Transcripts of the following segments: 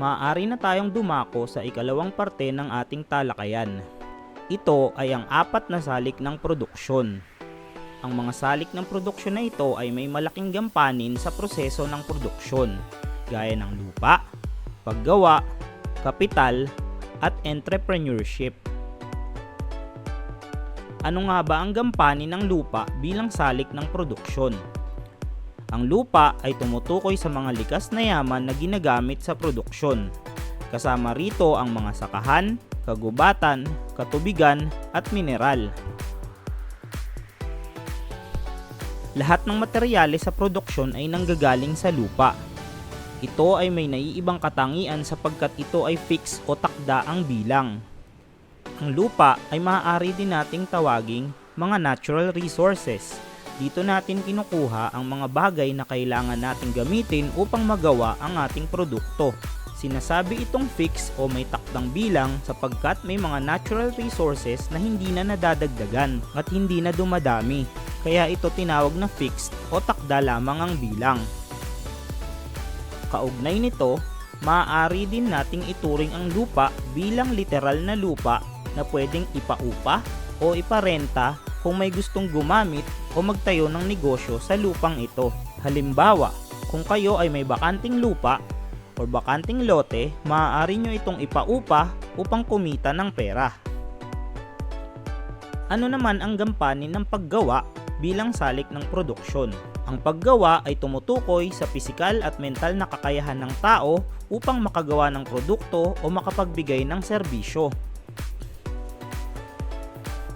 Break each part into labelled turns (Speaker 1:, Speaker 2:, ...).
Speaker 1: maaari na tayong dumako sa ikalawang parte ng ating talakayan. Ito ay ang apat na salik ng produksyon. Ang mga salik ng produksyon na ito ay may malaking gampanin sa proseso ng produksyon, gaya ng lupa, paggawa, kapital, at entrepreneurship. Ano nga ba ang gampanin ng lupa bilang salik ng produksyon? Ang lupa ay tumutukoy sa mga likas na yaman na ginagamit sa produksyon. Kasama rito ang mga sakahan, kagubatan, katubigan at mineral. Lahat ng materyales sa produksyon ay nanggagaling sa lupa. Ito ay may naiibang katangian sapagkat ito ay fix o takda ang bilang. Ang lupa ay maaari din nating tawaging mga natural resources. Dito natin kinukuha ang mga bagay na kailangan nating gamitin upang magawa ang ating produkto. Sinasabi itong fix o may takdang bilang sapagkat may mga natural resources na hindi na nadadagdagan at hindi na dumadami. Kaya ito tinawag na fixed o takda lamang ang bilang. Kaugnay nito, maaari din nating ituring ang lupa bilang literal na lupa na pwedeng ipaupa o iparenta kung may gustong gumamit o magtayo ng negosyo sa lupang ito. Halimbawa, kung kayo ay may bakanting lupa o bakanting lote, maaari nyo itong ipaupa upang kumita ng pera. Ano naman ang gampanin ng paggawa bilang salik ng produksyon? Ang paggawa ay tumutukoy sa pisikal at mental na kakayahan ng tao upang makagawa ng produkto o makapagbigay ng serbisyo.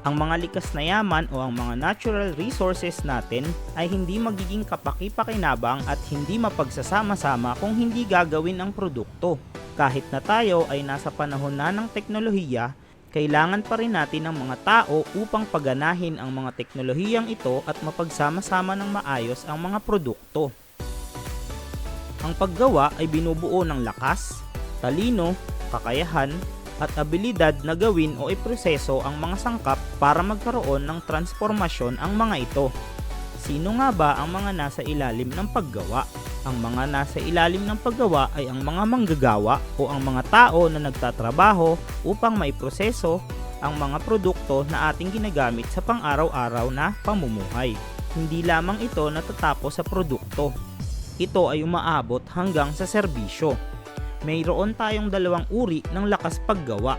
Speaker 1: Ang mga likas na yaman o ang mga natural resources natin ay hindi magiging kapaki-pakinabang at hindi mapagsasama-sama kung hindi gagawin ang produkto. Kahit na tayo ay nasa panahon na ng teknolohiya, kailangan pa rin natin ng mga tao upang paganahin ang mga teknolohiyang ito at mapagsama-sama ng maayos ang mga produkto. Ang paggawa ay binubuo ng lakas, talino, kakayahan, at abilidad na gawin o iproseso ang mga sangkap para magkaroon ng transformasyon ang mga ito. Sino nga ba ang mga nasa ilalim ng paggawa? Ang mga nasa ilalim ng paggawa ay ang mga manggagawa o ang mga tao na nagtatrabaho upang maiproseso ang mga produkto na ating ginagamit sa pang-araw-araw na pamumuhay. Hindi lamang ito natatapos sa produkto. Ito ay umaabot hanggang sa serbisyo mayroon tayong dalawang uri ng lakas paggawa.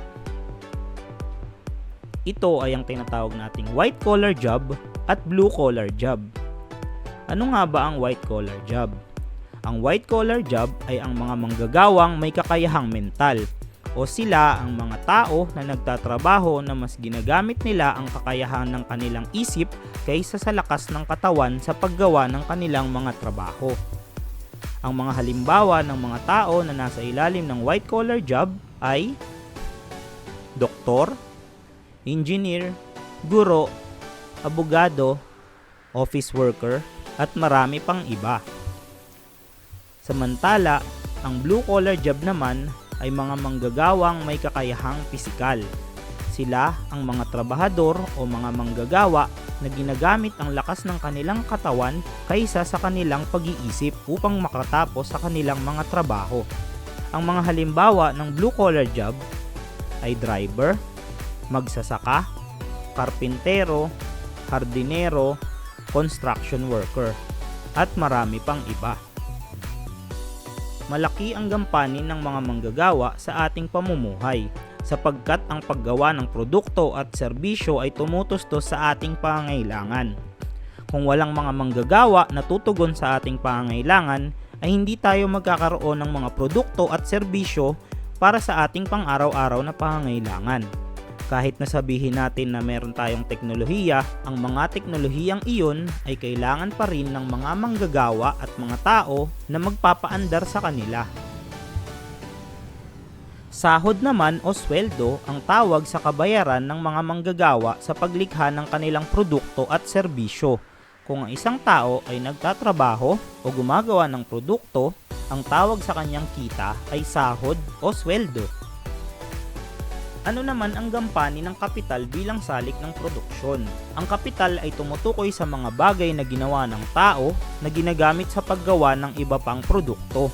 Speaker 1: Ito ay ang tinatawag nating white collar job at blue collar job. Ano nga ba ang white collar job? Ang white collar job ay ang mga manggagawang may kakayahang mental o sila ang mga tao na nagtatrabaho na mas ginagamit nila ang kakayahan ng kanilang isip kaysa sa lakas ng katawan sa paggawa ng kanilang mga trabaho. Ang mga halimbawa ng mga tao na nasa ilalim ng white collar job ay doktor, engineer, guro, abogado, office worker, at marami pang iba. Samantala, ang blue collar job naman ay mga manggagawang may kakayahang pisikal. Sila ang mga trabahador o mga manggagawa na ginagamit ang lakas ng kanilang katawan kaysa sa kanilang pag-iisip upang makatapos sa kanilang mga trabaho. Ang mga halimbawa ng blue collar job ay driver, magsasaka, karpintero, hardinero, construction worker, at marami pang iba. Malaki ang gampanin ng mga manggagawa sa ating pamumuhay sapagkat ang paggawa ng produkto at serbisyo ay tumutustos sa ating pangangailangan. Kung walang mga manggagawa na tutugon sa ating pangangailangan, ay hindi tayo magkakaroon ng mga produkto at serbisyo para sa ating pang-araw-araw na pangangailangan. Kahit na sabihin natin na meron tayong teknolohiya, ang mga teknolohiyang iyon ay kailangan pa rin ng mga manggagawa at mga tao na magpapaandar sa kanila. Sahod naman o sweldo ang tawag sa kabayaran ng mga manggagawa sa paglikha ng kanilang produkto at serbisyo. Kung ang isang tao ay nagtatrabaho o gumagawa ng produkto, ang tawag sa kanyang kita ay sahod o sweldo. Ano naman ang gampani ng kapital bilang salik ng produksyon? Ang kapital ay tumutukoy sa mga bagay na ginawa ng tao na ginagamit sa paggawa ng iba pang produkto.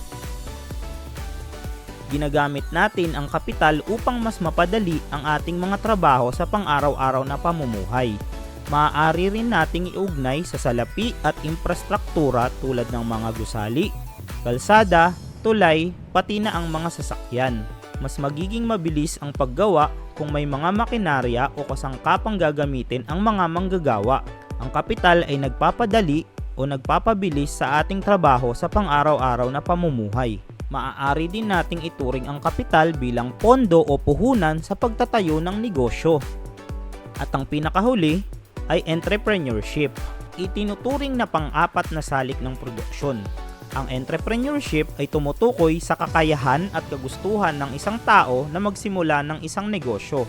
Speaker 1: Ginagamit natin ang kapital upang mas mapadali ang ating mga trabaho sa pang-araw-araw na pamumuhay. Maaari rin nating iugnay sa salapi at infrastruktura tulad ng mga gusali, kalsada, tulay, pati na ang mga sasakyan. Mas magiging mabilis ang paggawa kung may mga makinarya o kasangkapang gagamitin ang mga manggagawa. Ang kapital ay nagpapadali o nagpapabilis sa ating trabaho sa pang-araw-araw na pamumuhay. Maaari din nating ituring ang kapital bilang pondo o puhunan sa pagtatayo ng negosyo. At ang pinakahuli ay entrepreneurship. Itinuturing na pang-apat na salik ng produksyon. Ang entrepreneurship ay tumutukoy sa kakayahan at kagustuhan ng isang tao na magsimula ng isang negosyo.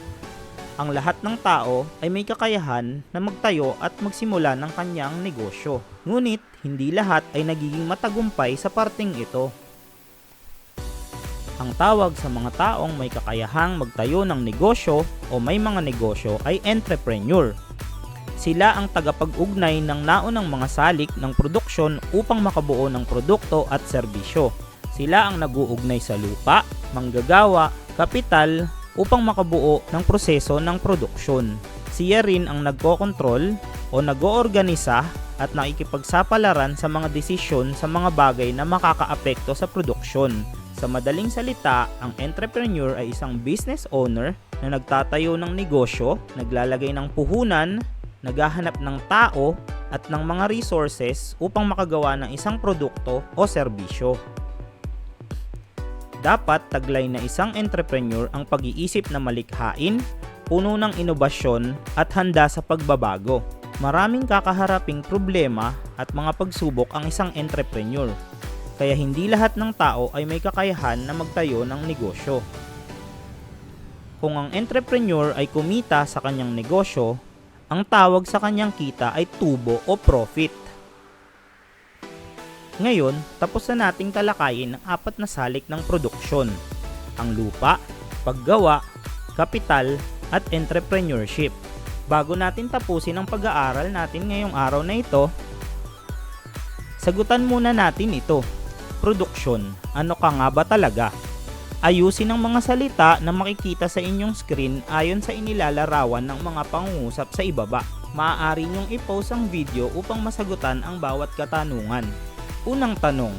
Speaker 1: Ang lahat ng tao ay may kakayahan na magtayo at magsimula ng kanyang negosyo. Ngunit, hindi lahat ay nagiging matagumpay sa parting ito. Ang tawag sa mga taong may kakayahang magtayo ng negosyo o may mga negosyo ay entrepreneur. Sila ang tagapag-ugnay ng naunang mga salik ng produksyon upang makabuo ng produkto at serbisyo. Sila ang nag-uugnay sa lupa, manggagawa, kapital upang makabuo ng proseso ng produksyon. Siya rin ang nagkokontrol o nag-oorganisa at nakikipagsapalaran sa mga desisyon sa mga bagay na makakaapekto sa produksyon. Sa madaling salita, ang entrepreneur ay isang business owner na nagtatayo ng negosyo, naglalagay ng puhunan, naghahanap ng tao at ng mga resources upang makagawa ng isang produkto o serbisyo. Dapat taglay na isang entrepreneur ang pag-iisip na malikhain, puno ng inobasyon at handa sa pagbabago. Maraming kakaharaping problema at mga pagsubok ang isang entrepreneur. Kaya hindi lahat ng tao ay may kakayahan na magtayo ng negosyo. Kung ang entrepreneur ay kumita sa kanyang negosyo, ang tawag sa kanyang kita ay tubo o profit. Ngayon, tapos na nating talakayin ang apat na salik ng produksyon. Ang lupa, paggawa, kapital, at entrepreneurship. Bago natin tapusin ang pag-aaral natin ngayong araw na ito, sagutan muna natin ito. Produksyon, ano ka nga ba talaga? Ayusin ang mga salita na makikita sa inyong screen ayon sa inilalarawan ng mga pangungusap sa ibaba. Maaari niyong i-post ang video upang masagutan ang bawat katanungan. Unang tanong.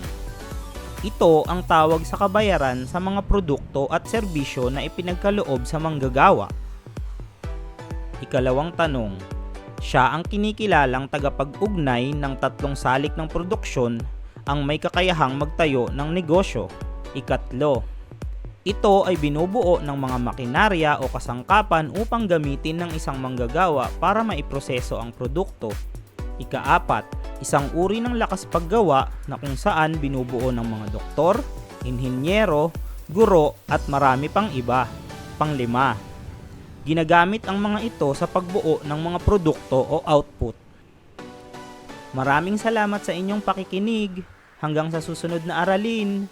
Speaker 1: Ito ang tawag sa kabayaran sa mga produkto at serbisyo na ipinagkaloob sa manggagawa. Ikalawang tanong. Siya ang kinikilalang tagapag-ugnay ng tatlong salik ng produksyon ang may kakayahang magtayo ng negosyo. Ikatlo. Ito ay binubuo ng mga makinarya o kasangkapan upang gamitin ng isang manggagawa para maiproseso ang produkto. Ikaapat, isang uri ng lakas paggawa na kung saan binubuo ng mga doktor, inhinyero, guro at marami pang iba. Panglima, ginagamit ang mga ito sa pagbuo ng mga produkto o output. Maraming salamat sa inyong pakikinig. Hanggang sa susunod na aralin.